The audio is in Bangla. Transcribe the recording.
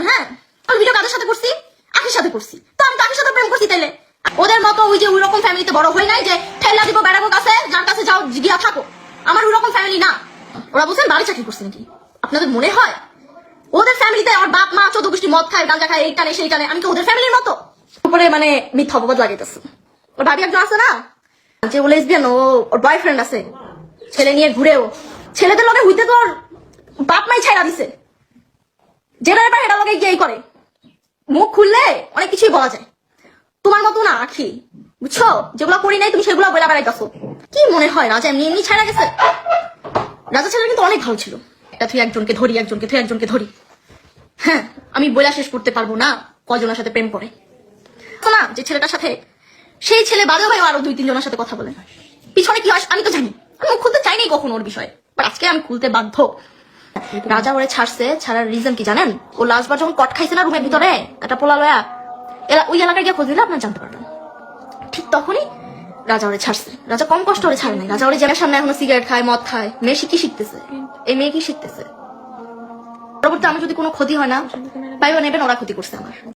হ্যাঁ? আমি কাদের সাথে করছি? আখির সাথে করছি। তো আমি সাথে প্রেম করছি তাইলে? ওদের মতো ওই যে ওই রকম ফ্যামিলিতে বড় হই নাই যে, ঠেলা দিব, বেড়াবো কাছে, যার কাছে যাও, গিয়া থাকো। আমার ওই রকম ফ্যামিলি না। ওরা বলছেন, বাড়ি চাকরি করছে নাকি? আপনাদের মনে হয়? ওদের ফ্যামিলিতে বাপ, মা মদ খায়, গাঁজা খায় এই সেই আমি ওদের ফ্যামিলির মতো? উপরে মানে মিথ্যা অপবাদ লাগাইতেছে। ওর ভাবি একজন আছে না? যে ও লেসবিয়ান ও, ওর বয়ফ্রেন্ড আছে। ছেলে নিয়ে ঘুরেও। ছেলেদের লগে হইতে তো ওর বাপ মাই ছাইরা দিছে। যেটা ব্যাপার লগে গিয়েই করে। মুখ খুললে অনেক কিছুই বলা যায়। তোমার মতো না, আখি। বুঝছ? যেগুলো করি নাই, তুমি সেগুলো বলে বেড়াইতেছো। কি মনে হয়, রাজা এমনি এমনি ছাড়া গেছে? রাজা ছেলে কিন্তু অনেক ভালো ছিল। এটা তুই একজনকে ধরি, একজনকে তুই একজনকে ধরি। হ্যাঁ আমি বইলা শেষ করতে পারব না কজনের সাথে প্রেম করে। না, যে ছেলেটার সাথে, সেই ছেলে বাদেও ভাই আরও দুই, তিনজনের সাথে কথা বলে। পিছনে কি হয়, আমি তো জানি। আমি খুলতে চাইনি কখনো ওর বিষয়ে। বাট আজকে আমি খুলতে বাধ্য। রাজা ওরে ছাড়ছে, ছাড়ার রিজন কি জানেন? ও লাস্টবার যখন কট খাইছে না রুমের ভিতরে, একটা পোলা লয়া এরা ওই এলাকায় গিয়ে খোঁজ দিলে আপনার জানতে পারবেন। ঠিক তখনই রাজা ওরে ছাড়ছে। রাজা কম কষ্ট ওরে ছাড়ে নাই। রাজা ওরে জেলের সামনে এখনও সিগারেট খায়, মদ খায়। মেয়ে কি শিখতেছে? এই মেয়ে কি শিখতেছে? পরবর্তী আমি যদি কোনো ক্ষতি হয় না পাইবা নেবেন ওরা ক্ষতি করছে আমার।